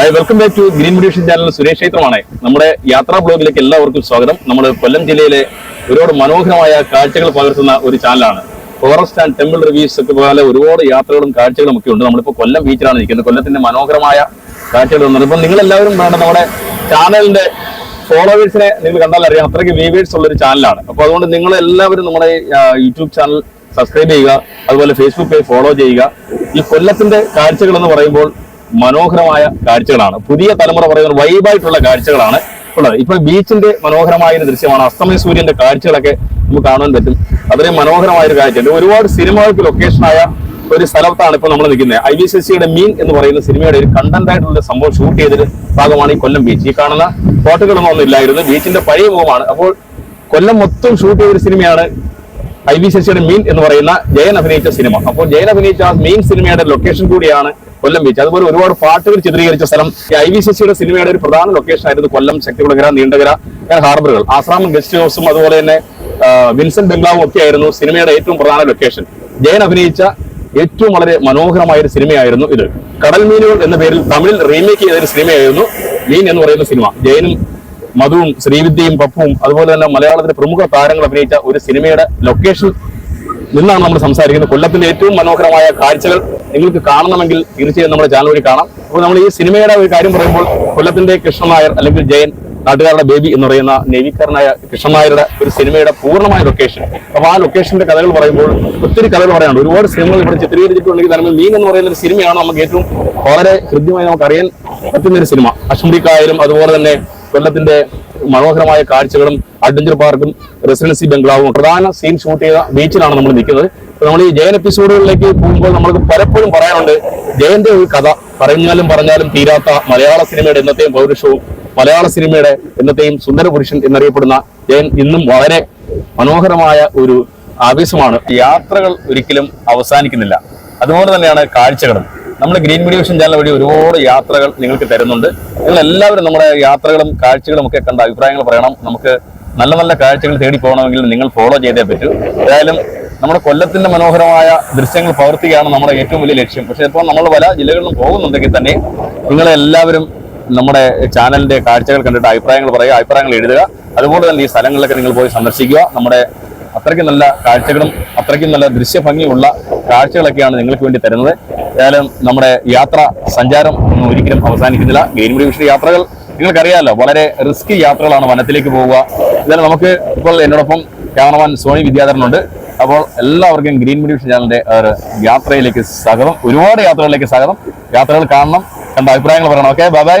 Hi welcome back to green mutation channel Suresh ക്ഷേത്രമാണ്. നമ്മുടെ യാത്രാ ബ്ലോഗിലേക്ക് എല്ലാവർക്കും സ്വാഗതം. നമ്മൾ കൊല്ലം ജില്ലയിലെ ഒരുപാട് മനോഹരമായ കാഴ്ചകൾ പകർത്തുന്ന ഒരു ചാനലാണ് ഫോറസ്റ്റ് ആൻഡ് ടെമ്പിൾ റിവ്യൂസ് ഒക്കെ പോലെ ഒരുപാട് യാത്രകളും കാഴ്ചകളും ഒക്കെ ഉണ്ട്. നമ്മളിപ്പോൾ കൊല്ലം ബീച്ചിലാണ് നിൽക്കുന്നത് കൊല്ലത്തിന്റെ മനോഹരമായ വന്നത് അപ്പം നിങ്ങൾ എല്ലാവരും വേണ്ട നമ്മുടെ ചാനലിന്റെ ഫോളോവേഴ്സിനെ നിങ്ങൾ കണ്ടാൽ അറിയാം. അത്രയ്ക്ക് വ്യൂവേഴ്സ് ഉള്ള ഒരു ചാനലാണ് അപ്പോൾ അതുകൊണ്ട് നിങ്ങൾ എല്ലാവരും നമ്മുടെ യൂട്യൂബ് ചാനൽ സബ്സ്ക്രൈബ് ചെയ്യുക. അതുപോലെ ഫേസ്ബുക്ക് പേജ് ഫോളോ ചെയ്യുക. ഈ കൊല്ലത്തിന്റെ കാഴ്ചകൾ എന്ന് പറയുമ്പോൾ മനോഹരമായ കാഴ്ചകളാണ്. പുതിയ തലമുറ പറയുന്ന വൈബായിട്ടുള്ള കാഴ്ചകളാണ് ഉള്ളത്. ഇപ്പൊ ബീച്ചിന്റെ മനോഹരമായ ഒരു ദൃശ്യമാണ് അസ്തമയ സൂര്യന്റെ കാഴ്ചകളൊക്കെ നമുക്ക് കാണാൻ പറ്റും. അത്രയും മനോഹരമായ ഒരു കാഴ്ചയുണ്ട്. ഒരുപാട് സിനിമകൾക്ക് ലൊക്കേഷനായ ഒരു സ്ഥലത്താണ് ഇപ്പൊ നമ്മൾ നിൽക്കുന്നത്. ഐ വി സി സിയുടെ മീൻ എന്ന് പറയുന്ന സിനിമയുടെ ഒരു കണ്ടന്റ് ആയിട്ടുള്ള സംഭവം ഷൂട്ട് ചെയ്തൊരു ഭാഗമാണ് ഈ കൊല്ലം ബീച്ച് ഈ കാണുന്ന ഫോട്ടോകളൊന്നും ഒന്നും ഇല്ലായിരുന്നു. ബീച്ചിന്റെ പഴയ മുഖമാണ്. അപ്പോൾ കൊല്ലം മൊത്തം ഷൂട്ട് ചെയ്തൊരു സിനിമയാണ് ഐ വി ശശിയുടെ മീൻ എന്ന് പറയുന്ന ജയൻ അഭിനയിച്ച സിനിമ. അപ്പോൾ ജയൻ അഭിനയിച്ച ആ മീൻ സിനിമയുടെ ലൊക്കേഷൻ കൂടിയാണ് കൊല്ലം ബീച്ച്. അതുപോലെ ഒരുപാട് പാട്ടുകൾ ചിത്രീകരിച്ച സ്ഥലം. ഐ വി ശശിയുടെ സിനിമയുടെ ഒരു പ്രധാന ലൊക്കേഷൻ ആയിരുന്നു കൊല്ലം ശക്തികുളങ്ങര നീണ്ടകര ഹാർബറുകൾ. ആശ്രാമം ഗസ്റ്റ് ഹൗസും അതുപോലെ തന്നെ വിൻസൻ ബംഗ്ലാവും ഒക്കെ ആയിരുന്നു സിനിമയുടെ ഏറ്റവും പ്രധാന ലൊക്കേഷൻ ജയൻ അഭിനയിച്ച ഏറ്റവും വളരെ മനോഹരമായ ഒരു സിനിമയായിരുന്നു ഇത്. കടൽ മീനുകൾ എന്ന പേരിൽ തമിഴിൽ റീമേക്ക് ചെയ്ത ഒരു സിനിമയായിരുന്നു മീൻ എന്ന് പറയുന്ന സിനിമ. ജയനും മധുവും ശ്രീവിദ്യയും പപ്പുവും അതുപോലെ തന്നെ മലയാളത്തിലെ പ്രമുഖ താരങ്ങൾ അഭിനയിച്ച ഒരു സിനിമയുടെ ലൊക്കേഷൻ നിന്നാണ് നമ്മൾ സംസാരിക്കുന്നത്. കൊല്ലത്തിന്റെ ഏറ്റവും മനോഹരമായ കാഴ്ചകൾ നിങ്ങൾക്ക് കാണണമെങ്കിൽ തീർച്ചയായും നമ്മുടെ ചാനൽ വഴി കാണാം. അപ്പോൾ നമ്മൾ ഈ സിനിമയുടെ ഒരു കാര്യം പറയുമ്പോൾ കൊല്ലത്തിന്റെ കൃഷ്ണനായർ അല്ലെങ്കിൽ ജയൻ നാട്ടുകാരുടെ ബേബി എന്ന് പറയുന്ന നേവിക്കാരനായ കൃഷ്ണനായരുടെ ഒരു സിനിമയുടെ പൂർണമായ ലൊക്കേഷൻ അപ്പൊ ആ ലൊക്കേഷന്റെ കഥകൾ പറയുമ്പോൾ ഒത്തിരി കഥകൾ പറയാനുണ്ട്. ഒരുപാട് സിനിമകൾ ഇവിടെ ചിത്രീകരിച്ചിട്ടുണ്ടെങ്കിൽ തന്നെ മീൻ എന്ന് പറയുന്ന ഒരു സിനിമയാണ് നമുക്ക് ഏറ്റവും വളരെ ഹൃദ്യമായി നമുക്ക് അറിയാൻ പറ്റുന്ന ഒരു സിനിമ അഷ്ടമിക്കായാലും അതുപോലെ തന്നെ കൊല്ലത്തിന്റെ മനോഹരമായ കാഴ്ചകളും അഡ്വഞ്ചർ പാർക്കും റെസിഡൻസി ബംഗ്ലാവും പ്രധാന സീൻ ഷൂട്ട് ചെയ്ത ബീച്ചിലാണ് നമ്മൾ നിൽക്കുന്നത്. നമ്മൾ ഈ ജയൻ എപ്പിസോഡുകളിലേക്ക് പോകുമ്പോൾ നമ്മൾക്ക് പലപ്പോഴും പറയാനുണ്ട് ജയന്റെ ഒരു കഥ പറഞ്ഞാലും പറഞ്ഞാലും തീരാത്ത മലയാള സിനിമയുടെ എന്നത്തെയും പൗരുഷവും മലയാള സിനിമയുടെ എന്നത്തെയും സുന്ദര പുരുഷൻ എന്നറിയപ്പെടുന്ന ജയൻ ഇന്നും വളരെ മനോഹരമായ ഒരു ആവേശമാണ്. യാത്രകൾ ഒരിക്കലും അവസാനിക്കുന്നില്ല. അതുപോലെ തന്നെയാണ് കാഴ്ചകളും. നമ്മൾ ഗ്രീൻ മീഡിയേഷൻ ചാനൽ വഴി ഒരുപാട് യാത്രകൾ നിങ്ങൾക്ക് തരുന്നുണ്ട്. നിങ്ങൾ എല്ലാവരും നമ്മുടെ യാത്രകളും കാഴ്ചകളും ഒക്കെ കണ്ട അഭിപ്രായങ്ങൾ പറയണം. നമുക്ക് നല്ല നല്ല കാഴ്ചകൾ തേടി പോകണമെങ്കിൽ നിങ്ങൾ ഫോളോ ചെയ്തേ പറ്റൂ. ഏതായാലും നമ്മുടെ കൊല്ലത്തിന്റെ മനോഹരമായ ദൃശ്യങ്ങൾ പകർത്തുകയാണ് നമ്മുടെ ഏറ്റവും വലിയ ലക്ഷ്യം. പക്ഷെ ഇപ്പോൾ നമ്മൾ പല ജില്ലകളിലും പോകുന്നുണ്ടെങ്കിൽ തന്നെ നിങ്ങളെല്ലാവരും നമ്മുടെ ചാനലിന്റെ കാഴ്ചകൾ കണ്ടിട്ട് അഭിപ്രായങ്ങൾ പറയുക അഭിപ്രായങ്ങൾ എഴുതുക. അതുപോലെ തന്നെ ഈ സ്ഥലങ്ങളിലൊക്കെ നിങ്ങൾ പോയി സന്ദർശിക്കുക. നമ്മുടെ അത്രയ്ക്കും നല്ല കാഴ്ചകളും അത്രയ്ക്കും നല്ല ദൃശ്യഭംഗിയുള്ള കാഴ്ചകളൊക്കെയാണ് നിങ്ങൾക്ക് വേണ്ടി തരുന്നത്. ഏതായാലും നമ്മുടെ യാത്ര സഞ്ചാരം ഒന്നും ഒരിക്കലും അവസാനിക്കുന്നില്ല. ഗെയിൻമുടി വിഷയ യാത്രകൾ നിങ്ങൾക്കറിയാമല്ലോ വളരെ റിസ്കി യാത്രകളാണ് വനത്തിലേക്ക് പോവുക. ഇതായാലും നമുക്ക് ഇപ്പോൾ എന്നോടൊപ്പം ക്യാമറമാൻ സോണി വിദ്യാധരനുണ്ട്. അപ്പോൾ എല്ലാവർക്കും ഗ്രീൻ മീഡിയ ചാനലിന്റെ ഒരു യാത്രയിലേക്ക് സ്വാഗതം. ഒരുപാട് യാത്രകളിലേക്ക് സ്വാഗതം. യാത്രകൾ കാണണം കണ്ട അഭിപ്രായങ്ങൾ പറയണം. Okay bye bye